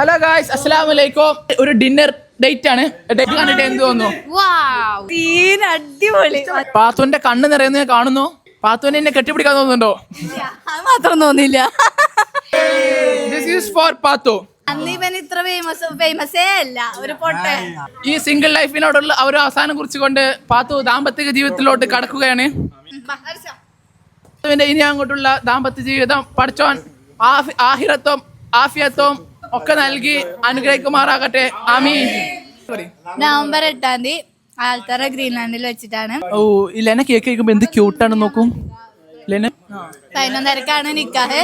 Hello guys അസ്സലാമു അലൈക്കും ഒരു ഡിന്നർ ഡേറ്റ് ആണ്. ഡേറ്റ് കണ്ടിട്ട് എന്ത് തോന്നുന്നു? വാവ് സീൻ അടിപൊളി. പാത്തുവിന്റെ കണ്ണ് നിറയുന്നത് കാണുന്നു. പാത്തുവിനെ എന്നെ കെട്ടിപ്പിടിക്കാൻ തോന്നുന്നുണ്ടോ? അത് മാത്രം തോന്നില്ല ദിസ് ഈസ് ഫോർ പാത്തു. അന്ന് ഇവൻ ഇത്ര ഫേമസ് ഫേമസേ അല്ല. ഒരു പൊട്ടെ ഈ സിംഗിൾ ലൈഫിനോടുള്ള ഒരു അവസാനം കുറിച്ചുകൊണ്ട് പാത്തു ദാമ്പത്യ ജീവിതത്തിലോട്ട് കടക്കുകയാണ്. ഇനി അങ്ങോട്ടുള്ള ദാമ്പത്യ ജീവിതം പഠിച്ചോൻ ആഹിറത്വം ആഫിയത്വം ഒക്കെ നൽകി അനുഗ്രഹിക്കുമാറാകട്ടെ. ആമീൻ. നവംബർ എട്ടാം തീയതി ആൽത്തറ ഗ്രീൻലാൻഡിൽ വെച്ചിട്ടാണ്. ഓ ഇല്ലെന്നെ ലെന കേക്ക് കഴിക്കുമ്പോ എന്ത് ക്യൂട്ടാണ് നോക്കും. ലെന പതിനൊന്നരക്കാണ് നിക്കാഹ്.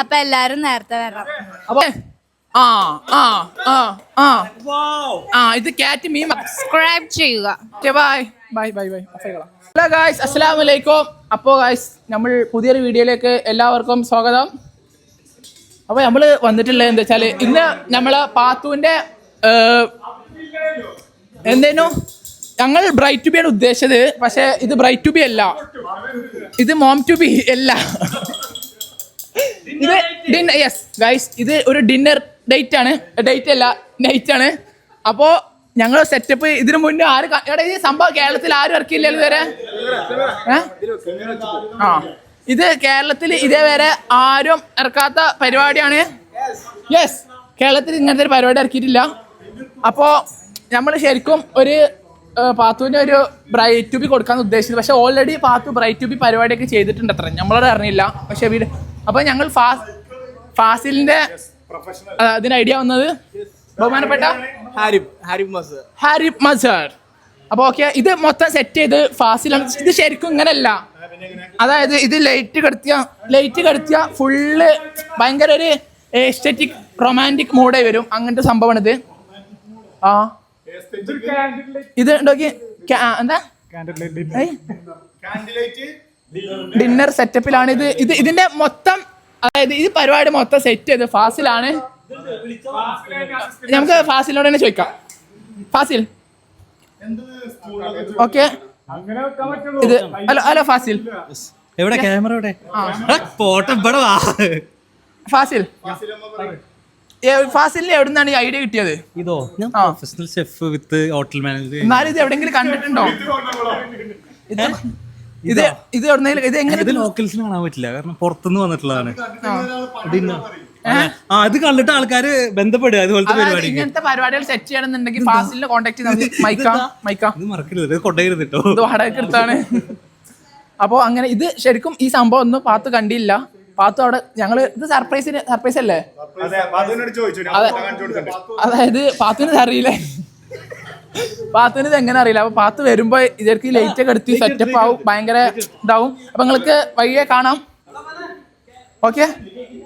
അപ്പൊ എല്ലാരും നേരത്തെ വരണം. അപ്പൊ ആ ആ ആ ആ. ആ ഇത് കാറ്റ് മീൻ സബ്സ്ക്രൈബ് ചെയ്യുക. Bye bye bye bye hello guys അസ്സലാമു അലൈക്കും അപ്പോൾ ഗായ്സ് നമ്മൾ പുതിയൊരു വീഡിയോയിലേക്ക് എല്ലാവർക്കും സ്വാഗതം. അപ്പോൾ നമ്മൾ വന്നിട്ടുള്ളത് എന്താ വെച്ചാൽ ഇന്ന് നമ്മൾ പാത്തുവിന്റെ എന്തേനു? ഞങ്ങൾ ബ്രൈറ്റ് ടു ബി ആണ് ഉദ്ദേശിച്ചത്. പക്ഷേ ഇത് ബ്രൈറ്റ് ടു ബി അല്ല. ഇത് മോം ടു ബി അല്ല. ഇത് ഡിന്നർ യെസ് ഗൈസ് ഇത് ഒരു ഡിന്നർ ഡേറ്റ് ആണ്. ഡേറ്റ് അല്ല നൈറ്റ് ആണ്. അപ്പോ ഞങ്ങൾ സെറ്റപ്പ് ഇതിനു മുന്നേ ആര് എടാ ഈ സംഭവം കേരളത്തിൽ ആരും ഇറക്കിയില്ലല്ലോ ഇതുവരെ? ആ. ഇത് കേരളത്തിൽ ഇതേവരെ ആരും ഇറക്കാത്ത പരിപാടിയാണ്. യെസ് കേരളത്തിൽ ഇങ്ങനത്തെ ഒരു പരിപാടി ഇറക്കിയിട്ടില്ല. അപ്പോൾ നമ്മൾ ശരിക്കും ഒരു പാത്തുവിന്റെ ഒരു ബ്രൈറ്റ് ട്യൂബി കൊടുക്കാമെന്ന് കൊടുക്കാൻ ഉദ്ദേശിച്ചത് പക്ഷേ ഓൾറെഡി പാത്തു ബ്രൈറ്റ് ട്യൂബി പരിപാടിയൊക്കെ ചെയ്തിട്ടുണ്ട് അത്ര നമ്മളോട് അറിഞ്ഞില്ല. പക്ഷെ വീട് അപ്പോൾ ഞങ്ങൾ ഫാസ് ഫാസിലിന്റെ അതിന് ഐഡിയ വന്നത് ബഹുമാനപ്പെട്ട ഹാരിബ് ഹാരിബ് മസർ ഹാരിഫ് മസർ അപ്പൊ ഓക്കെ ഇത് മൊത്തം സെറ്റ് ചെയ്ത് ഫാസിലാണ് ഇത് ശരിക്കും ഇങ്ങനല്ല. അതായത് ഇത് ലൈറ്റ് കടത്തിയ ലൈറ്റ് കടത്തിയ ഫുള്ള് ഭയങ്കര ഒരു എസ്തെറ്റിക് റൊമാന്റിക് മൂഡായി വരും അങ്ങനത്തെ സംഭവമാണ് ഇത് ആ ഇത് നോക്കി എന്താ ഡിന്നർ സെറ്റപ്പിലാണ് ഇത്. ഇത് ഇതിന്റെ മൊത്തം അതായത് ഈ പരിപാടി മൊത്തം സെറ്റ് ചെയ്ത് ഫാസിലാണ് നമുക്ക് ഫാസിലോട് തന്നെ ചോദിക്കാം. ഫാസിൽ ഓക്കെ. ഇത് ഹലോ ഹലോ ഫാസിൽ. എവിടെ? ക്യാമറ എവിടെ? ഫോട്ടോ ഇവിടെ വാ. ഫാസിൽ. ഫാസിലിന് എവിടെ നിന്നാണ് ഈ ഐഡിയ കിട്ടിയത്? ഇതോ? ഞാൻ professional chef with hotel manager എന്നാലും ഇത് എവിടെങ്കിലും കണ്ടിട്ടുണ്ടോ? ഇത് ഇത് ഇത് എവിടെന്നെങ്കിലും ഇത് എങ്ങനെ ഇത് ലോക്കൽസിന് കാണാൻ പറ്റില്ല. കാരണം പുറത്തുനിന്ന് വന്നിട്ടുള്ളതാണ്. ആ. അത് കണ്ടിട്ട് ആൾക്കാര് ബന്ധപ്പെടുക അതുപോലത്തെ പരിപാടി ഇങ്ങനത്തെ പരിപാടികൾ സെറ്റ് ചെയ്യണമെന്നുണ്ടെങ്കിൽ ഫാസിലിനെ കോൺടാക്ട് ചെയ്താൽ മൈക്ക മൈക്ക. ഇത് മറക്കരുത് ഇത് കൊണ്ടുവരുത് കേട്ടോ ഇത് വാടകയ്ക്ക് എടുത്താണ് അപ്പോ അങ്ങനെ ഇത് ശരിക്കും ഈ സംഭവം ഒന്നും പാത്ത് കണ്ടില്ല. പാത്തു അവിടെ ഞങ്ങൾ ഇത് സർപ്രൈസിന് സർപ്രൈസ് അല്ലേ? അതെ. അതായത് പാത്തുവിന് അറിയില്ലേ? പാത്തുവിന് ഇത് എങ്ങനെ അറിയില്ല? അപ്പൊ പാത്ത് വരുമ്പോ ഇതർക്ക് ലൈറ്റ് ഒക്കെ എടുത്ത് സെറ്റപ്പ് ആവും ഭയങ്കര ഇതാവും. അപ്പൊ നിങ്ങൾക്ക് വഴിയെ കാണാം. ഓക്കെ.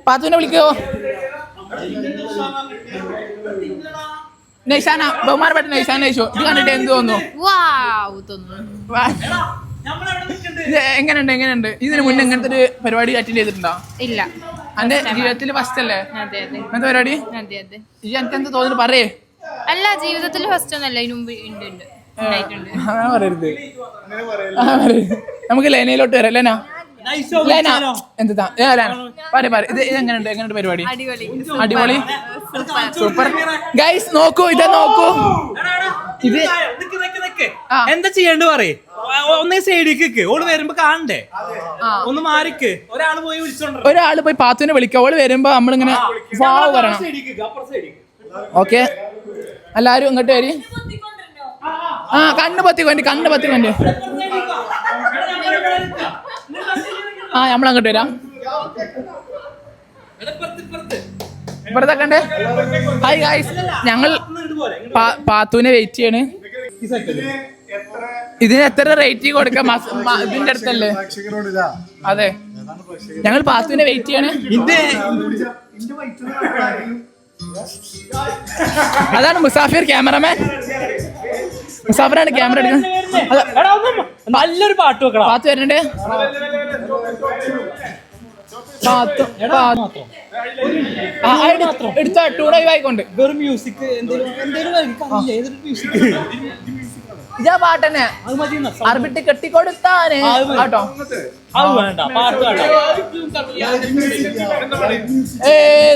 പാത്തുവിനെ വിളിക്കോ? നൈഷാന ബഹുമാനപ്പെട്ട നൈഷാന നൈഷോ ഇത് കണ്ടിട്ട് എന്ത് തോന്നുന്നു? എങ്ങനെയുണ്ട് എങ്ങനെയുണ്ട്? ഇതിന് മുന്നേ എങ്ങനത്തെ ഒരു പരിപാടി അറ്റൻഡ് ചെയ്തിട്ടുണ്ടോ? ഇല്ല. അന്റെ ജീവിതത്തിൽ ഫസ്റ്റ് അല്ലേ? ഇങ്ങനത്തെ പരിപാടി? ഈ എനിക്ക് എന്ത് തോന്നുന്നു? പറയേ. അല്ല ജീവിതത്തിൽ ഫസ്റ്റ് ഒന്നല്ല ഇതിനു മുമ്പ് ഉണ്ട് ഉണ്ട്. പറയരുത്. വരാം ലേന. എന്താ പറ പറ ഇത് എങ്ങനെയുണ്ട് എങ്ങനെയുണ്ട് പരിപാടി അടിപൊളി അടിപൊളി സൂപ്പർ ഗൈസ് നോക്കൂ ഇത് നോക്കൂ ഇത്. എന്താ ചെയ്യേണ്ടത് പറയേ ഒന്നേ സൈഡിലേക്ക് ഓൾ വരുമ്പോ കാണണ്ടേ. ഒന്ന് മാറിക്ക് ഒരാൾ പോയി വിളിച്ചോണ്ട് ഒരാൾ പോയി പാത്തുവിനെ വിളിക്കുക ഓൾ വരുമ്പോ നമ്മളിങ്ങനെ വാവ് പറയണം ഓക്കെ എല്ലാരും ഇങ്ങോട്ട് വരി ആ കണ്ണ് കണ്ണു കണ്ണ് പൊത്തിക്കൊണ്ട് ആ നമ്മൾ അങ്ങോട്ട് വരാം. ഇവിടത്തെ കണ്ടേ ഹായ് ഗായ്സ് ഞങ്ങൾ പാത്തുവിനെ വെയിറ്റ് ചെയ്യാണ്. ഇതിന് എത്ര റേറ്റ് കൊടുക്കാം? ഇതിന്റെ അടുത്തല്ലേ? അതെ. ഞങ്ങൾ പാത്തുവിനെ വെയിറ്റ് ചെയ്യാണ്. ഇത് അതാണ് മുസാഫിർ ക്യാമറമാൻ. മുസാഫിറാണ് ക്യാമറ എടുക്കുന്നത്. നല്ലൊരു പാട്ട് വെക്കണം പാത്ത് വരണ്ടേ എടുത്തോ, ആയിക്കൊണ്ട്. വെറും മ്യൂസിക് ഇതാ പാട്ടന്നെ. അറബിട്ട് കെട്ടിക്കൊടുത്താന്. കേട്ടോ അത് വേണ്ട. പാട്ട് വേണ്ട. ഏ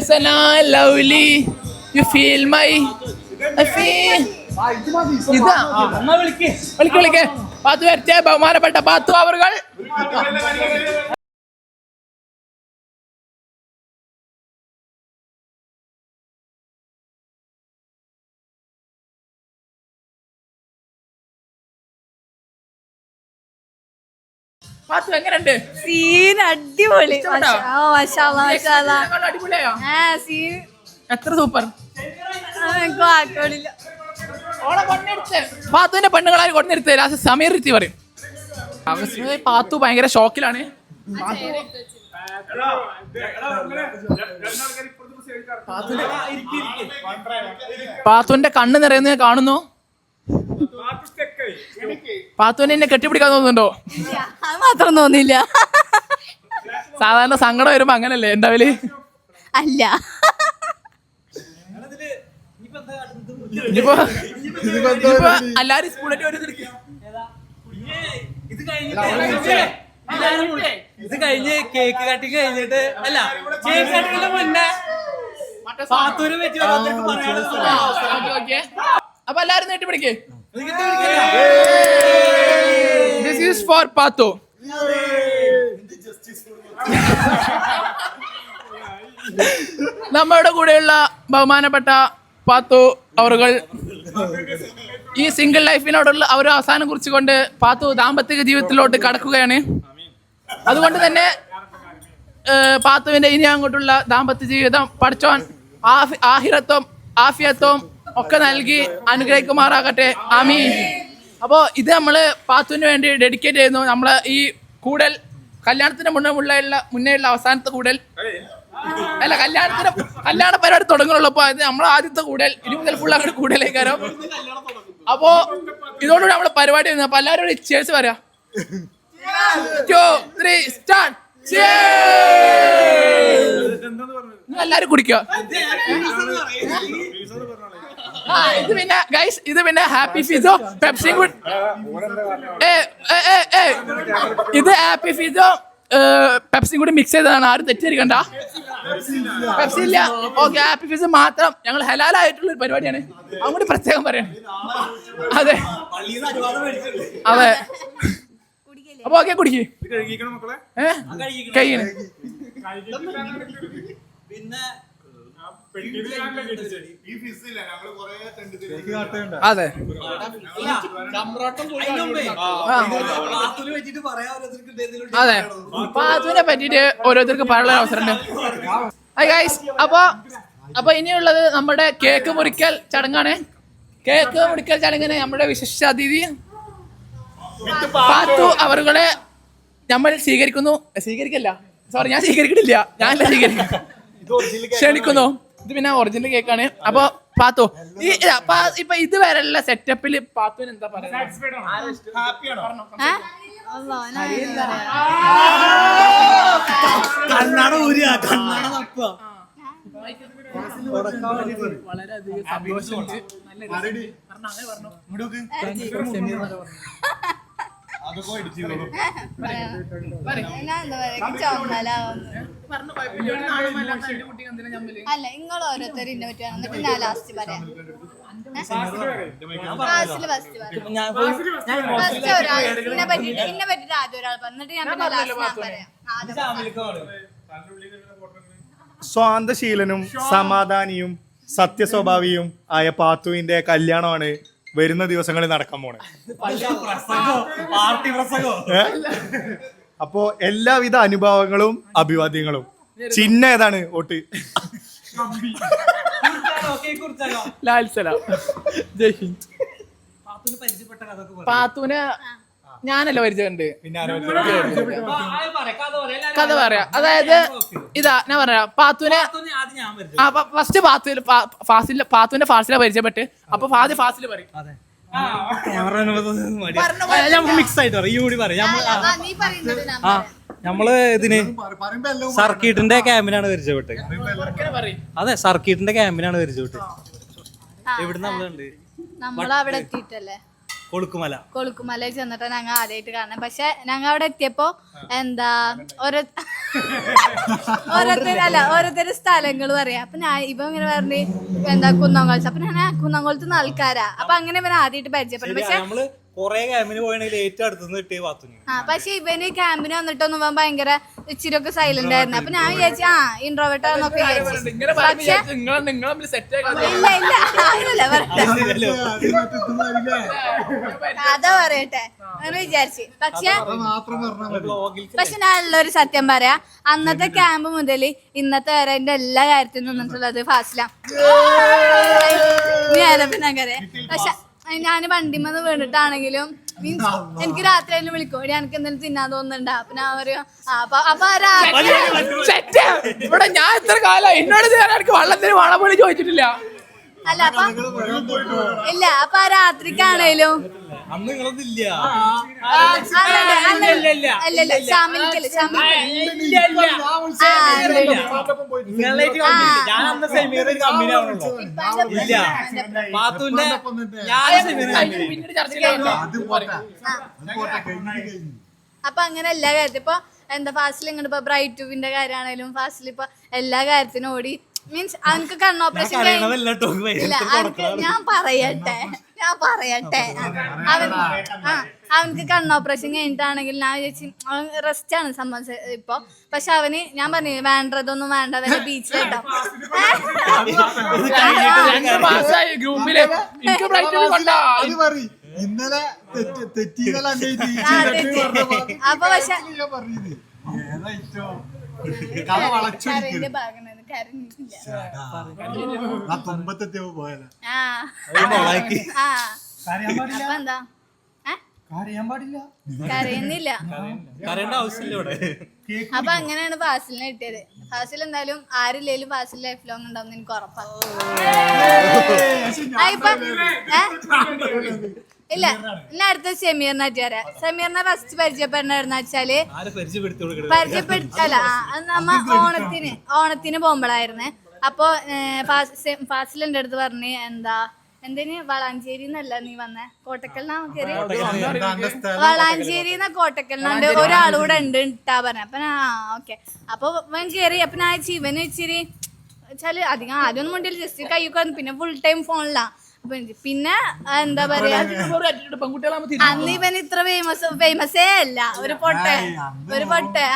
സനാ ലൗലി യു ഫീൽ മൈ ഇതാ. വിളിക്ക് വിളിക്ക്. പാത്തു വരട്ടെ ബഹുമാനപ്പെട്ട പാത്തു അവറുകൾ. പാത്തു എങ്ങനെയുണ്ട്? സീൻ അടിപൊളി. അടിപൊളിയായോ? സീൻ. എത്ര സൂപ്പർ. പാത്തുവിന്റെ പെണ്ണുങ്ങളായി കൊണ്ടെടുത്ത് ലാസ്റ്റ് സമീർ റിത്തി പറയും. പാത്തു ഭയങ്കര ഷോക്കിലാണ്. പാത്തുവിന്റെ കണ്ണ് നിറയുന്നത് കാണുന്നു. പാത്തുവിനെ എന്നെ കെട്ടിപ്പിടിക്കാൻ തോന്നുന്നുണ്ടോ? അത് മാത്രം തോന്നില്ല സാധാരണ സങ്കടം വരുമ്പോ അങ്ങനല്ലേ? ഉണ്ടാവൽ അല്ല. ഇനിയിപ്പോ ഇനിയിപ്പോ എല്ലാരും സ്കൂളിൽ ഒരു ഇത് കഴിഞ്ഞിട്ട് ഇത് കഴിഞ്ഞ് കേക്ക് കട്ടിങ് കഴിഞ്ഞിട്ട് അല്ല കേക്ക് കട്ടിങ്ങിന് മുന്നേ പാത്തൂര് വെച്ച് അപ്പൊ എല്ലാരും നീട്ടി ദിസ് ഈസ് ഫോർ പാത്തോ നമ്മുടെ കൂടെയുള്ള ബഹുമാനപ്പെട്ട പാത്തു അവറുകൾ ഈ സിംഗിൾ ലൈഫിനോടുള്ള ഒരു അവസാനം കുറിച്ചുകൊണ്ട് പാത്തു ദാമ്പത്തിക ജീവിതത്തിലോട്ട് കടക്കുകയാണ്. അതുകൊണ്ട് തന്നെ പാത്തുവിന്റെ ഇനി അങ്ങോട്ടുള്ള ദാമ്പത്യ ജീവിതം പഠിച്ചോൻ ആഹിറത്വം ആഫിയത്വം ഒക്കെ നൽകി അനുഗ്രഹിക്കുമാറാകട്ടെ. ആമീൻ. അപ്പോൾ ഇത് നമ്മൾ പാത്തുവിന് വേണ്ടി ഡെഡിക്കേറ്റ് ചെയ്യുന്നു. നമ്മൾ ഈ കൂടൽ കല്യാണത്തിന് മുന്നേ ഉള്ള മുന്നേ ഉള്ള അവസാനത്തെ കൂടൽ. അല്ല കല്യാണത്തിന് കല്യാണ പരിപാടി തുടങ്ങുള്ളൂ അപ്പൊ അത് നമ്മൾ ആദ്യത്തെ കൂടൽ ഇനി മുതൽ ഫുൾ അങ്ങോട്ട് കൂടലേക്കാരോ? അപ്പോൾ ഇതോടുകൂടി നമ്മൾ പരിപാടി വരുന്നത് അപ്പൊ എല്ലാവരും ചേർച്ച് പറയാം. എല്ലാരും കുടിക്കുക ഇത് പിന്നെ ഗൈസ് ഇത് പിന്നെ ഹാപ്പി ഫിസോ പെപ്സി കൂടി. ഇത് ഹാപ്പി ഫിസോ പെപ്സി കൂടി മിക്സ് ചെയ്തതാണ്. ആരും തെറ്റിദ്ധരിക്കണ്ട. പെപ്സി ഇല്ല. ഓക്കെ ഹാപ്പി ഫിസ് മാത്രം. ഞങ്ങൾ ഹലാലായിട്ടുള്ള ഒരു പരിപാടിയാണ്. അങ്ങോട്ട് പ്രത്യേകം പറയണം അതെ. അതെ. അപ്പൊ ഓക്കെ കുടിക്ക്. ഏഹ് കഴിയണേ പിന്നെ അതെ. അതെ. അപ്പൊ അതിനെ പറ്റിട്ട് ഓരോരുത്തർക്ക് പറയാനുള്ള അവസരം അവസരമുണ്ട്. ഹായ് ഗൈസ് അപ്പൊ അപ്പൊ ഇനിയുള്ളത് നമ്മുടെ കേക്ക് മുറിക്കൽ ചടങ്ങാണ്. കേക്ക് മുറിക്കൽ ചടങ്ങിന് നമ്മുടെ വിശിഷ്ട അതിഥി പാത്തു. അവരുടെ നമ്മൾ സ്വീകരിക്കുന്നു. സ്വീകരിക്കല്ല. സോറി ഞാൻ സ്വീകരിക്കണില്ല. ഞാനല്ല സ്വീകരിക്കുന്നു ക്ഷണിക്കുന്നു. ഇത് പിന്നെ ഒറിജിനൽ കേക്കാണ് അപ്പൊ പാത്തു ഈ ഇപ്പൊ ഇതുവരെയുള്ള സെറ്റപ്പിൽ പാത്തുവിന് എന്താ പറയുക വളരെയധികം സന്തോഷമുണ്ട്. അല്ല നിങ്ങൾ ഓരോരുത്തരും ഇന്നെ പറ്റി. എന്നിട്ട് ഞാൻ ലാസ്റ്റ് പറയാം. ഫസ്റ്റ് ഒരാൾ ഇന്നെ പറ്റിട്ട് ഇന്നെ പറ്റിട്ട് ആദ്യം ഒരാൾ പറഞ്ഞിട്ട് ഞാൻ പിന്നെ ലാസ്റ്റ് ഞാൻ പറയാം. ആദ്യം സ്വാന്തശീലനും സമാധാനിയും സത്യസ്വഭാവിയും ആയ പാത്തുവിന്റെ കല്യാണമാണ് വരുന്ന ദിവസങ്ങളിൽ നടക്കാൻ പോണേ. പാർട്ടി പ്രസംഗോ? അപ്പോ എല്ലാവിധ അനുഭവങ്ങളും അഭിവാദ്യങ്ങളും. ചിഹ്ന ഏതാണ്? വോട്ട്. ലാൽസല ലാൽ സലാം. ജയ് ഹിന്ദ്. പാത്തുവിന് ഞാനല്ല പരിചയമുണ്ട്. പിന്നെ ആരോ പറയാം? കഥ പറയാ. അതായത് ഇതാ ഞാൻ പറയാ. പാത്തുവിനെ ആദ്യം ഞാൻ പരിചയം ആ ഫസ്റ്റ് പാത്തുവിൽ ഫാസിൽ പാത്തുവിന്റെ ഫാസിലെ പരിചയപ്പെട്ട്. അപ്പൊ ഫാദി ഫാസിൽ പറയും. മിക്സ് ആയിട്ട് പറയും. ഈ കൂടി പറയാം. ആ. നമ്മൾ ഇതിന് സർക്കിട്ടിന്റെ ക്യാമ്പിനാണ് പരിചയപ്പെട്ടത്. അതെ സർക്കിട്ടിന്റെ ക്യാമ്പിനാണ് പരിചയപ്പെട്ടത്. എവിടെ നമ്മളുണ്ട് നമ്മളവിടെ എത്തിയിട്ടല്ലേ? കൊളുക്കുമല. കൊളുക്കുമല ചെന്നിട്ട് ഞങ്ങൾ ആദ്യമായിട്ട് കാണാം പക്ഷെ ഞങ്ങൾ അവിടെ എത്തിയപ്പോ എന്താ ഓരോ ഓരോരുത്തർ അല്ല ഓരോരുത്തർ സ്ഥലങ്ങൾ പറയാം അപ്പൊ ഞാൻ ഇപ്പൊ ഇങ്ങനെ പറഞ്ഞു എന്താ കുന്നംകുളത്ത്. അപ്പൊ ഞാൻ കുന്നംകുളത്ത് നിന്ന് ആൾക്കാരാ. അപ്പൊ അങ്ങനെ ഇവൻ ആദ്യമായിട്ട് പരിചയപ്പെട്ടു. പക്ഷെ കൊറേ ക്യാമ്പിന് പോയാണെങ്കിൽ ഏറ്റവും അടുത്തുനിന്ന് കിട്ടിയ പാത്തുനി. ആ പക്ഷെ ഇവന് ക്യാമ്പിന് വന്നിട്ടൊന്നും ഇവൻ ഭയങ്കര ഇച്ചിരി ഒക്കെ സൈലന്റ് ആയിരുന്നു. അപ്പൊ ഞാൻ വിചാരിച്ചു ആ ഇൻട്രോവേർട്ട് ആണെന്നൊക്കെ വിചാരിച്ചു. ഇങ്ങനെ പക്ഷെ നിങ്ങൾ നിങ്ങൾ തമ്മിൽ സെറ്റ് ആക്കാൻ ഇല്ല ഇല്ല അങ്ങനല്ല പറയട്ടെ. അതാ പറയട്ടെ. അങ്ങനെ വിചാരിച്ചു. പക്ഷെ പക്ഷെ ഞാൻ നല്ലൊരു സത്യം പറയാ. അന്നത്തെ ക്യാമ്പ് മുതൽ ഇന്നത്തെ വരെ എന്റെ എല്ലാ കാര്യത്തിനും നിന്നിട്ടുള്ളത് ഫാസില ഞാനങ്ങനെ പക്ഷെ ഞാൻ വണ്ടിമെന്ന് വീണിട്ടാണെങ്കിലും മീൻസ് എനിക്ക് രാത്രി അതിന് വിളിക്കും. എടി എനിക്ക് എന്തെങ്കിലും തിന്നാൻ തോന്നുന്നുണ്ട്? അപ്പൊ ഞാൻ പറയും ആ, അപ്പൊ അപ്പൊ ആ രാത്രി സെറ്റ് ഇവിടെ ഞാൻ എത്ര കാലം എന്നോട് ഇതുവരെ എനിക്ക് വള്ളത്തിന് വള പോലും ചോദിച്ചിട്ടില്ല. അല്ല അപ്പൊ ഇല്ല അപ്പൊ ആ രാത്രിക്കാണേലും അന്ന് നിങ്ങളതില്ല. ഞാൻ അന്ന് സെമീർ ഒരു കമ്പനി ആവണല്ലോ ഇല്ല. ഞാൻ സെമീർ അപ്പൊ അങ്ങനെ എല്ലാ കാര്യത്തിലും ഇപ്പൊ എന്താ ഫാസ്റ്റിൽ ഇങ്ങോട്ട് ഇപ്പൊ ബ്രൈറ്റ് ട്യൂബിന്റെ കാര്യമാണേലും ഫാസ്റ്റിൽ ഇപ്പൊ എല്ലാ കാര്യത്തിനും ഓടി. മീൻസ് അവനക്ക് കണ്ണോപ്പറേഷൻ ഇല്ല അവനക്ക് ഞാൻ പറയട്ടെ. ഞാൻ പറയട്ടെ. അവൻ ആ അവനക്ക് കണ്ണോപ്പറേഷൻ കഴിഞ്ഞിട്ടാണെങ്കിൽ ഞാൻ വിചാരിച്ചു അവൻ റെസ്റ്റ് ആണ് സംബന്ധിച്ച് ഇപ്പൊ. പക്ഷെ അവന് ഞാൻ പറഞ്ഞു വേണ്ടതൊന്നും വേണ്ട വല്ല ബീച്ചിലിട്ടോ ഇന്നലെ. അപ്പൊ പക്ഷെ കഥ തുമ്പത്തെത്തിയപ്പോ അപ്പൊ എന്താ? കരയുന്നില്ല. അങ്ങനെയാണ് ഫാസിലിനെ കിട്ടിയത്. ഫാസിൽ എന്തായാലും ആരില്ലേലും ഫാസിൽ ലൈഫ് ലോങ് ഉണ്ടാവും എനിക്ക് ഉറപ്പാണ് ഇപ്പൊ? ഇല്ല എന്നാ അടുത്ത സെമീറിനായിട്ട് പറയാം. സെമീറിനെ ഫസ്റ്റ് പരിചയപ്പെടുന്ന വെച്ചാൽ പരിചയപ്പെടുത്തല്ല നമ്മ ഓണത്തിന് ഓണത്തിന് പോകുമ്പോഴായിരുന്നേ. അപ്പൊ ഫാസിൽ എന്റെ അടുത്ത് പറഞ്ഞു എന്താ എന്തിന്? വളാഞ്ചേരി എന്നല്ല നീ വന്നേ കയറി എന്താ സ്ഥലം? വളാഞ്ചേരി എന്ന കോട്ടക്കലിനാണ്ട് ഒരാളൂടെ ഉണ്ട് ഇട്ടാ പറഞ്ഞ. അപ്പൊ ഞാൻ ആ ഓക്കെ. അപ്പൊ കേറി. അപ്പൊ ഞാൻ ചീവന് വെച്ചിരി ഇച്ചിരി വെച്ചാൽ അധികം ആദ്യം ഒന്നും മുണ്ടില്ല ജസ്റ്റ് കൈ പിന്നെ ഫുൾ ടൈം ഫോണിലാ അപ്പൊ പിന്നെ എന്താ പറയാ? അന്ന് ഇവൻ ഇത്ര ഫേമസ് ഫേമസേ അല്ല. ഒരു പൊട്ടൻ. ഒരു പൊട്ടൻ.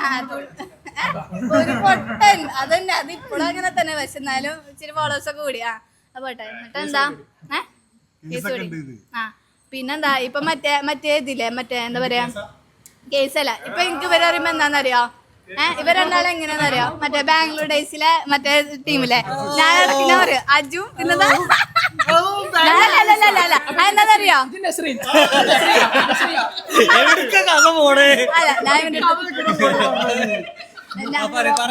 ഒരു പൊട്ടൻ. അതന്നെ അത് ഇപ്പോഴും അങ്ങനെ തന്നെ. പക്ഷെ എന്നാലും ഇച്ചിരി ഫോളോവേഴ്സ് ഒക്കെ കൂടി. ആ ആ പോട്ടെ. എന്നിട്ട് എന്താ? ഏഹ്. ആ പിന്നെന്താ? ഇപ്പൊ മറ്റേ മറ്റേ ഇതില്ലേ? മറ്റേ എന്താ പറയാ? കേസല്ല ഇപ്പൊ എനിക്ക് ഇവരെ പറയുമ്പോ എന്താന്നറിയോ? ഏഹ് ഇവർ രണ്ടാളും എങ്ങനെയാണെന്നറിയോ മറ്റേ ബാംഗ്ലൂർ ഡേയ്സിലെ മറ്റേ ടീമിലെ ഞാൻ ഇടയ്ക്ക് പറയും. അജു പിന്നെന്താ? എവിടേക്കാ കഥ പോണേ?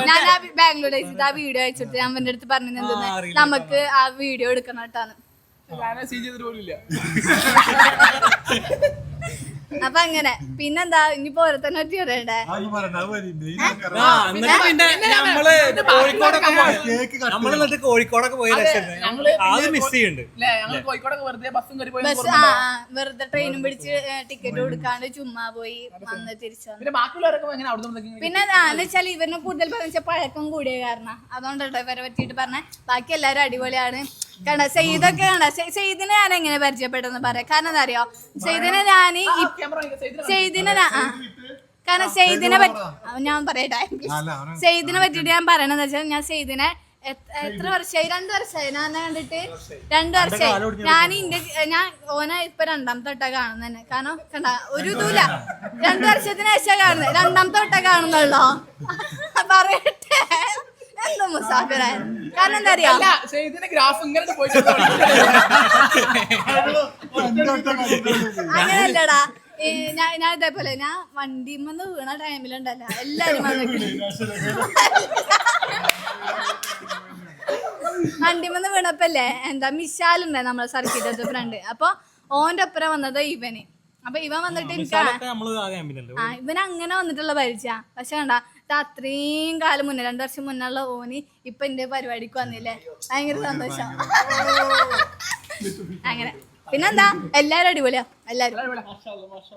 ഞാൻ ആ ബാംഗ്ലൂർ അയച്ചിട്ട് ആ വീഡിയോ അയച്ചിട്ട് ഞാൻ അവന്റെ അടുത്ത് പറഞ്ഞു എന്തെന്ന്? നമുക്ക് ആ വീഡിയോ എടുക്കണം കേട്ടാന്ന്. അപ്പൊ അങ്ങനെ. പിന്നെന്താ? ഇനിയിപ്പോ ഓരോരുത്തന്നെ പറ്റി പറയണ്ടേ? നമ്മൾ കോഴിക്കോടൊക്കെ പോയ. കേക്ക് കട്ട് നമ്മൾ എന്നിട്ട് കോഴിക്കോടൊക്കെ പോയ അത് മിസ് ചെയ്യുന്നുണ്ട് വെറുതെ ബസ് ആ ട്രെയിനും പിടിച്ച് ടിക്കറ്റ് കൊടുക്കാണ്ട് ചുമ്മാ പോയി വന്ന് തിരിച്ചു വന്നു. പിന്നെ ബാക്കിയുള്ളവരൊക്കെ എങ്ങനെ അവിടെ നിന്ന് പിന്നെ എന്ന് വെച്ചാൽ ഇവരിനെ കൂടുതൽ പറഞ്ഞ പഴക്കം കൂടിയ കാരണം. അതുകൊണ്ടല്ലോ ഇവരെ പറ്റിയിട്ട് പറഞ്ഞ. ബാക്കി എല്ലാവരും അടിപൊളിയാണ്. കണ്ട സെയ്തൊക്കെ കണ്ട? സെയ്ദിനെ ഞാൻ എങ്ങനെ പരിചയപ്പെട്ടെന്ന് പറയാം. കാരണം എന്താ അറിയോ? സെയ്ദിനെ ഞാൻ സെയ്ദിനെ കാരണം സെയ്ദിനെ പറ്റി ഞാൻ പറയട്ടെ. സെയ്ദിനെ പറ്റിയിട്ട് ഞാൻ പറയണെന്ന് വെച്ചാൽ ഞാൻ സെയ്ദിനെ എത്ര- വർഷമായി? രണ്ടു വർഷമായി. ഞാൻ കണ്ടിട്ട് രണ്ടു വർഷമായി. ഞാൻ ഇന്റെ ഞാൻ ഓനെ ഇപ്പൊ രണ്ടാമത്തെ തൊട്ടാ കാണുന്നത് കാരണം കണ്ട ഒരു ഇതുമില്ല. രണ്ടു വർഷത്തിന് ശേഷം കാണുന്നത്. രണ്ടാമത്തെ തൊട്ടാ കാണുന്നുള്ളോ? പറയട്ടെ. എന്തോ മുസാഫിറായ. കാരണം എന്താ അറിയാം? അല്ല ഗ്രാഫ് ഇങ്ങനെ പോയിട്ട് അങ്ങനെയല്ലടാ. ഞാൻ ഞാൻ ഇതേപോലെ ഞാൻ വണ്ടിമെന്ന് വീണ ടൈമിലുണ്ടല്ല എല്ലാരും വണ്ടി വണ്ടിമെന്ന് വീണപ്പല്ലേ? എന്താ മിശാലുണ്ട് നമ്മളെ സർക്കിട്ടത്തെ ഫ്രണ്ട് അപ്പൊ ഓന്റെ ഒപ്പരം വന്നത് ഇവന്. അപ്പൊ ഇവൻ വന്നിട്ട് എനിക്ക് ആ ഇവൻ അങ്ങനെ വന്നിട്ടുള്ള പരിചയ. പക്ഷെ കണ്ട അത്രയും കാലം മുന്നേ രണ്ടു വർഷം മുന്നുള്ള ഓന് ഇപ്പൊ എന്റെ പരിപാടിക്ക് വന്നില്ലേ? ഭയങ്കര സന്തോഷം. അങ്ങനെ. പിന്നെന്താ? എല്ലാരും അടിപൊളിയാ. എല്ലാരും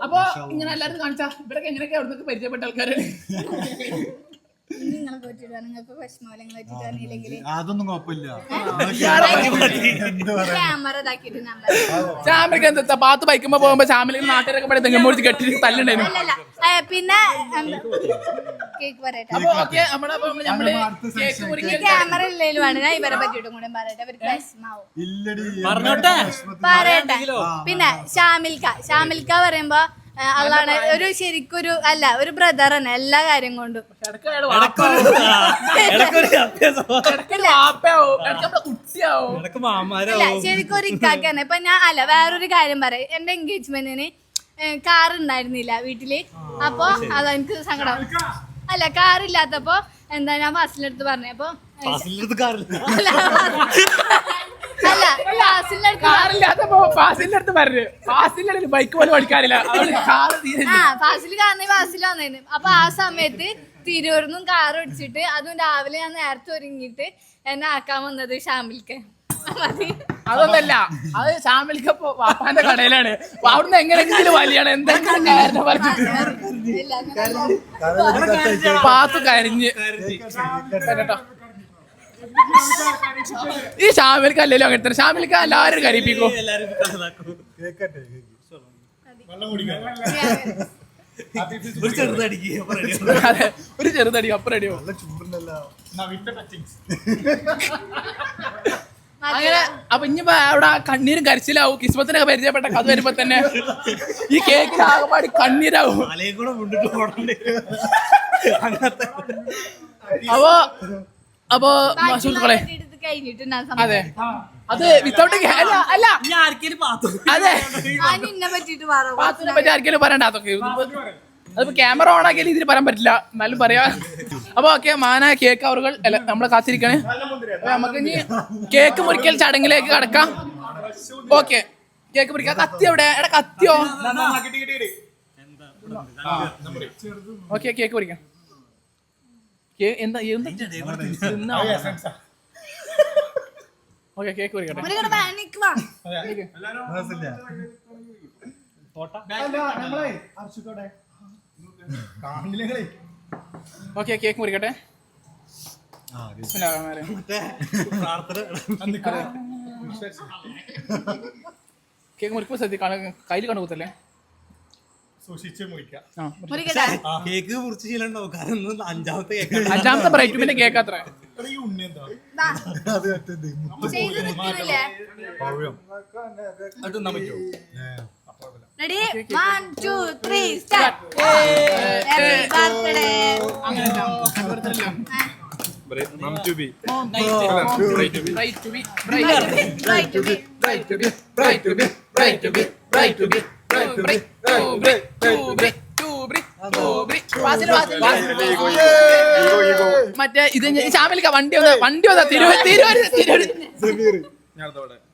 അപ്പൊ ഇങ്ങനെ എല്ലാരും കാണിച്ചാ ഇവരൊക്കെ എങ്ങനെയൊക്കെ അവിടുന്ന് പരിചയപ്പെട്ട ആൾക്കാരാണ് നിങ്ങളെ പറ്റിട്ട് നിങ്ങൾക്ക് വിഷമം നിങ്ങളെ പറ്റിട്ടാണെങ്കിലെങ്കിൽ അതൊന്നും കുഴപ്പമില്ല. ക്യാമറ ഇതാക്കിട്ട് എന്താ പാത്ത് ബൈക്കുമ്പോ പോകുമ്പോ ചാമിലിക്ക് നാട്ടുകാരൊക്കെ പടി കെട്ടിട്ട് കെട്ടി തല്ലുണ്ടായിരുന്നു. പിന്നെ കേക്ക് പറയട്ടെ. ക്യാമറ ഞാൻ പറയട്ടെ. പിന്നെ ഷാമിൽക്ക ഷാമിൽക്ക പറയുമ്പോ അള്ളാണ് ഒരു ശരിക്കൊരു അല്ല ഒരു ബ്രദർ തന്നെ എല്ലാ കാര്യം കൊണ്ടും. ശരിക്കും ഒരു ഇക്കാക്ക് തന്നെ ഇപ്പൊ ഞാൻ അല്ല വേറൊരു കാര്യം പറയാം. എന്റെ എൻഗേജ്മെന്റിന് കാർ ഉണ്ടായിരുന്നില്ല വീട്ടിൽ. അപ്പൊ അതെനിക്ക് സങ്കടം. അല്ല കാർ ഇല്ലാത്തപ്പോ എന്താ ഞാൻ ഫാസിലിന്റെ അടുത്ത് പറഞ്ഞു അല്ല ഫാസിലിന്റെ അപ്പൊ ബൈക്ക് പോലും പഠിക്കാറില്ല അവൾ കാറ് തീരെ ആ ഫാസിൽ കാരണം ഫാസിൽ വന്നിരുന്നു അപ്പൊ ആ സമയത്ത് തിരൂർന്നും കാർ ഓടിച്ചിട്ട് അതും രാവിലെ ഞാൻ നേരത്തെ ഒരുങ്ങിയിട്ട് എന്നെ ആക്കാൻ വന്നത് ഷാമിൽക്ക്. അതൊന്നല്ല. അത് ഷാമിലിക്കപ്പോ വാപ്പാന്റെ കടയിലാണ്. അവിടുന്ന് എങ്ങനെയെങ്കിലും വലിയാണ്. എന്തെങ്കിലും കാരണം പറഞ്ഞിട്ട് ഇല്ല അങ്ങനെയല്ല. പാത്തു കരിഞ്ഞ്. കേട്ടോ ഈ ഷാമിലിക്ക് അല്ലല്ലോ അങ്ങനെ തന്നെ. ഷാമിലിക്ക് എല്ലാവരും കരിപ്പിക്കും ഒരു ചെറുതടിക്ക് ഒരു ചെറുതടി അപ്പുറടിയോ നല്ല ചൂടുണ്ടല്ലോ അങ്ങനെ അപ്പൊ ഇനി അവിടെ കണ്ണീരും കരച്ചിലാവും. കിസ്മത്തിനൊക്കെ പരിചയപ്പെട്ട കഥ വരുമ്പോ തന്നെ ഈ കേക്ക് ആകെപ്പാടി കണ്ണീരാവും. അപ്പോ അപ്പോ സുഹൃത്തുക്കളെ അതെ. അത് വിത്തൗട്ട് അല്ല അതെ. പറ്റി ആർക്കെങ്കിലും പറയണ്ട. അതൊക്കെ അതിപ്പോ ക്യാമറ ഓൺ ആക്കിയാലും ഇതിന് പറയാൻ പറ്റില്ല. എന്നാലും പറയാ. അപ്പൊ ഓക്കെ മാന കേക്ക് അവറുകൾ അല്ല നമ്മളെ കാത്തിരിക്കണേ. അപ്പൊ നമുക്ക് ഇനി കേക്ക് മുറിക്കൽ ചടങ്ങിലേക്ക് കടക്കാം. ഓക്കെ കേക്ക് മുറിക്കാം. കത്തി എവിടെ? എടാ കത്തിയോ? ഓക്കെ കേക്ക് മുറിക്കാം. എന്താ എന്താ? ഓക്കെ കേക്ക് മുറിക്കട്ടെ. ഓക്കെ കേക്ക് മുറിക്കട്ടെ. കേക്ക്. മുറിക്കുമ്പോൾ ശ്രദ്ധി കയ്യിൽ കണ്ടുപോകത്തല്ലേ കേക്ക് മുറിച്ച് അഞ്ചാമത്തെ അഞ്ചാമത്തെ ബ്രൈറ്റ് പിന്നെ കേക്ക് അത്ര. അത് മറ്റേ. മറ്റേ ഇത് ശാമിലിക്ക വണ്ടി വന്ന വണ്ടി വന്ന തിരുവ തിരുവ തിരുവ ആൾക്കാർക്ക് പോലെ പോലെ ഒരു തുണ്ണം പീസ് അരച്ച ഇത് തിന്നാൻ പറ്റുന്നതല്ലേ ലേന അത് കൊടുക്കണം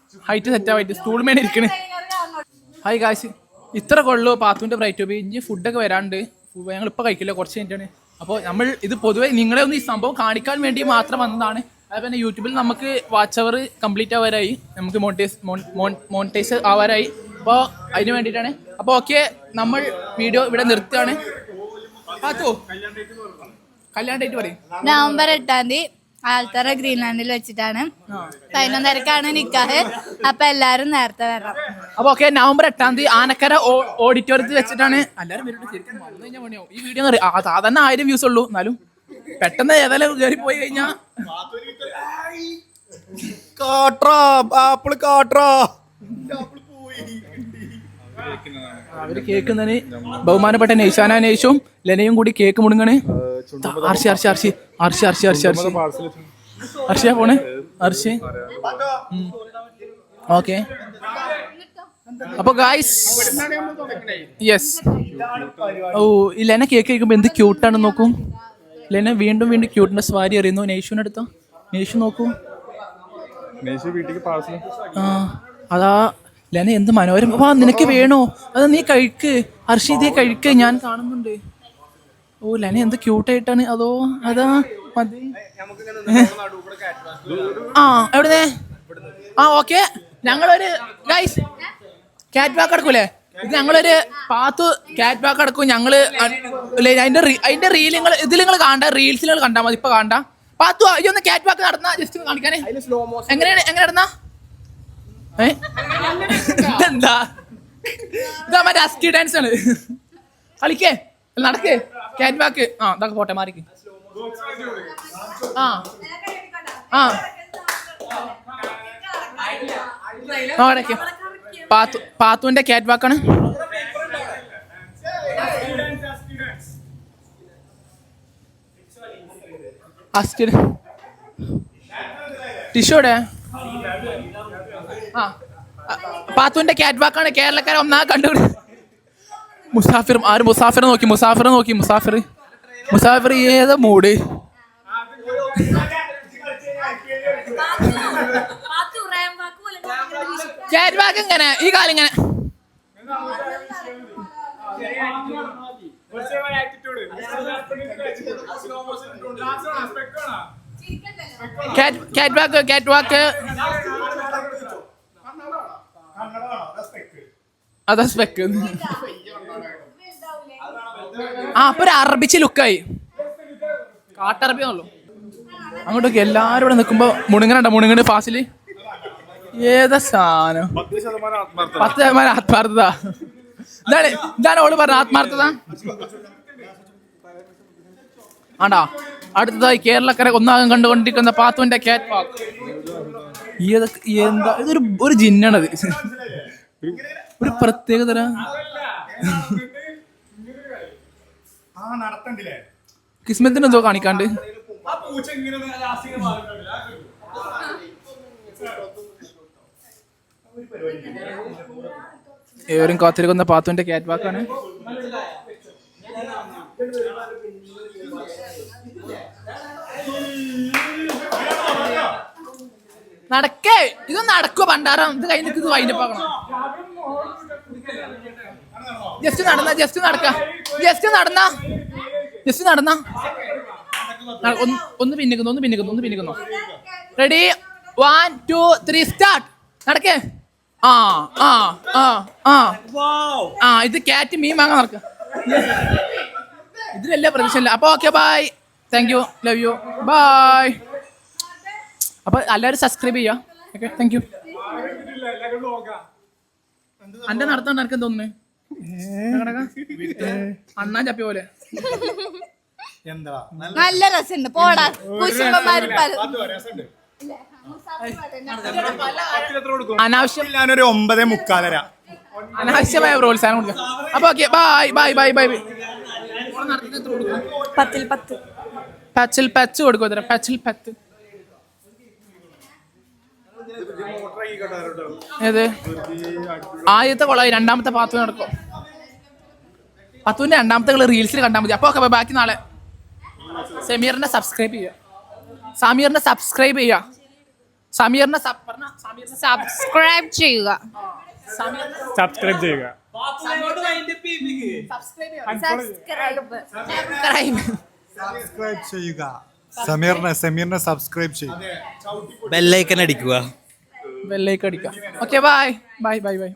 ഹൈറ്റ് സെറ്റാവായിട്ട് സ്കൂൾ മേലെ ഇരിക്കണ്. ഹായ് കാശ് ഇത്ര കൊള്ളു പാത്തുവിന്റെ ബ്രൈറ്റ് ബി ഇനി ഫുഡൊക്കെ വരാണ്ട്. ഞങ്ങൾ ഇപ്പൊ കഴിക്കില്ല കുറച്ച് കഴിഞ്ഞിട്ടാണ്. അപ്പോൾ നമ്മൾ ഇത് പൊതുവെ നിങ്ങളെ ഒന്ന് ഈ സംഭവം കാണിക്കാൻ വേണ്ടി മാത്രം വന്നതാണ്. അതുപോലെ യൂട്യൂബിൽ നമുക്ക് വാച്ച് അവർ കംപ്ലീറ്റ് ആവാറായി. നമുക്ക് മോണിറ്റൈസ് മോണിറ്റൈസ് ആവാറായി. അപ്പോൾ അതിന് വേണ്ടിയിട്ടാണ്. അപ്പോൾ ഓക്കെ നമ്മൾ വീഡിയോ ഇവിടെ നിർത്തുകയാണ്. കല്യാൺ ഡേറ്റ് പറയും. നവംബർ എട്ടാം തീയതി. ആൽത്തറ ഗ്രീൻലാൻഡിൽ വെച്ചിട്ടാണ്. പതിനൊന്നരക്കാണ് നിക്കാഹ്. അപ്പൊ എല്ലാരും നേരത്തെ വരണം. അപ്പൊ ഓക്കെ നവംബർ എട്ടാം തീയതി ആനക്കര ഓഡിറ്റോറിയത്തിൽ വെച്ചിട്ടാണ് കഴിഞ്ഞാൽ ഈ വീഡിയോ സാധാരണ ആയിരം വ്യൂസ് ഉള്ളൂ. എന്നാലും പെട്ടെന്ന് ഏതായാലും കയറി പോയി കഴിഞ്ഞാ കാട്രാ ആപ്പിൾ കാട്രാ. അവർ കേക്കുന്നതിന് ബഹുമാനപ്പെട്ട നൈഷാന നൈഷും ലെനയും കൂടി കേക്ക് മുടുങ്ങണ്. ആർശി അർഷി അർഷി അർഷ അർഷ അർഷ. അർഷ പോണേ. അർഷ. ഓക്കെ. അപ്പൊ ഗായ്സ് യെസ് ഓ ഇല്ലെന്നെ ലെന കേക്ക് കഴിക്കുമ്പോ എന്ത് ക്യൂട്ടാണ് നോക്കൂ. ലെന വീണ്ടും വീണ്ടും ക്യൂട്ടിന്റെ സ്വാരി അറിയുന്നു. നേഷുവിന്റെ അടുത്തോ നേഷു നോക്കൂ. ആ അതാ ലെന എന്ത് മനോഹരം വാ നിനക്ക് വേണോ? അത് നീ കഴിക്ക്. ഹർഷിതയെ കഴിക്ക്. ഞാൻ കാണുന്നുണ്ട്. ഓ ലനി എന്ത് ക്യൂട്ടായിട്ടാണ് അതോ അതാ മതി. ആ എവിടുന്നേ? ആ ഓക്കെ ഞങ്ങളൊരു ഗൈസ് കാറ്റ് വാക്ക് അടക്കൂലേ ഇത് ഞങ്ങളൊരു പാത്തു കാറ്റ് വാക്ക് അടക്കും ഞങ്ങൾ അതിന്റെ അതിന്റെ റീൽ നിങ്ങൾ ഇതിൽ നിങ്ങൾ കാണണ്ട റീൽസിൽ നിങ്ങൾ കണ്ടാൽ മതി. ഇപ്പൊ കാണണ്ട. പാത്തു ഇതൊന്ന് ഒന്ന് കാറ്റ് വാക്ക് നടന്ന ജസ്റ്റ് കാണിക്കാനേ. എങ്ങനെയാണ് എങ്ങനെ നടന്ന? ഏ? എന്താ ഇതാ മറ്റേ അസ്കി ഡാൻസ് ആണ്. കളിക്കേ. നടക്കേ. കാറ്റ്വാക്ക് ആ ഇതൊക്കെ പോട്ടെ മാറിക്ക്. ആ. ആ. നോടക്കെ പാത്തു പാത്തുവിന്റെ കാറ്റ് വാക്കാണ് അസ്റ്റിഡ് ടിഷോടെ ആ. പാത്തുവിന്റെ കാറ്റ് വാക്കാണ് കേരളക്കാരെ ഒന്നാ കണ്ടുപിടി മുസാഫിർ ആര് മുസാഫിറെ നോക്കി? മുസാഫിറെ നോക്കി മുസാഫിർ. മുസാഫിർ ഏതാ വാക്ക് ഇങ്ങനെ ഈ കാലം ഇങ്ങനെ കാറ്റ് വാക്ക് കാറ്റ് വാക്ക് അതാ സ്പെക്ക് ആ അപ്പൊ ഒരു അറബിച്ച് ലുക്കായി. കാട്ടറബി ആണല്ലോ അങ്ങോട്ടൊക്കെ എല്ലാരും ഇവിടെ നിൽക്കുമ്പോ മുണുങ്ങനുണ്ടോ? മുണുങ്ങണ് ഫാസിൽ? ഏതാ സാധനം? പത്ത് ശതമാനം ആത്മാർത്ഥത. ഇതാണ് ഇതാണ് ഓൾ പറഞ്ഞ ആത്മാർത്ഥത. ആണ്ടാ അടുത്തതായി കേരളക്കര ഒന്നാകം കണ്ടുകൊണ്ടിരിക്കുന്ന പാത്തുവിന്റെ കാറ്റ് പാക്ക് എന്താ ഇതൊരു ഒരു ജിന്നാണത്. ഒരു പ്രത്യേക തരം ആ നടത്തണ്ടില്ലേ? കിസ്മത്തിന് എന്തോ കാണിക്കാണ്ട്. ഏവരും കാത്തിരിക്കുന്ന പാത്തുവിന്റെ കാറ്റ് വാക്കാണ് നടക്കേ. ഇത് നടക്കുവോ പണ്ടാരം ഇത് കഴിഞ്ഞിട്ട് ഇത് വൈൻഡപ്പാക്കണം ജസ്റ്റ് നടന്ന ജസ്റ്റ് നടക്ക. ജസ്റ്റ് നടന്ന. ജസ്റ്റ് നടന്ന. ഒന്ന് പിന്നിക്കുന്നു ഒന്ന് പിന്നിക്കുന്നു ഒന്ന് പിന്നിക്കുന്നു. Ready one two three start നടക്കേ. ആ ആ ആ ആ. ആ ഇത് കാറ്റ് മീൻ വാങ്ങാൻ നടക്ക. ഇതിലല്ല പ്രതീക്ഷയില്ല. അപ്പൊ okay bye thank you love you bye അപ്പൊ എല്ലാവരും സബ്സ്ക്രൈബ് ചെയ്യുക ഓക്കെ താങ്ക് യു അന്റെ നടത്തണ്ട എനിക്ക് തോന്നുന്നു. അണ്ണാൻ ചപ്പി പോലെ. നല്ല രസമുണ്ട്. പോടാ. കുശുമ്പന്മാര് പല രസമുണ്ട്. അനാവശ്യം ഒമ്പതേ മുക്കാലര അനാവശ്യമായ പ്രോത്സാഹനം കൊടുക്കുക അപ്പൊ okay bye bye bye bye പത്തിൽ പത്ത്. പച്ചിൽ പച്ച് കൊടുക്കും പച്ചിൽ പത്ത്. ഏത്? ആദ്യത്തെ കൊളായി രണ്ടാമത്തെ പാത്തു നടക്കും. പത്തുവിന്റെ രണ്ടാമത്തെ കളി റീൽസിൽ കണ്ടാൽ മതി. അപ്പൊ ഓക്കെ ബാക്കി നാളെ. സമീറിനെ സബ്സ്ക്രൈബ് ചെയ്യുക. സമീറിനെ സബ്സ്ക്രൈബ് ചെയ്യുക. സമീറിനെ സബ്സ്ക്രൈബ് ചെയ്യുക. സബ്സ്ക്രൈബ് ചെയ്യുക. സബ്സ്ക്രൈബ് ചെയ്യുക. സമീറിനെ സമീറിനെ സബ്സ്ക്രൈബ് ചെയ്യുക ബെല്ലൈക്കൻ അടിക്കുക. ബെല്ലേക്ക് അടിക്കാം. Okay bye bye bye bye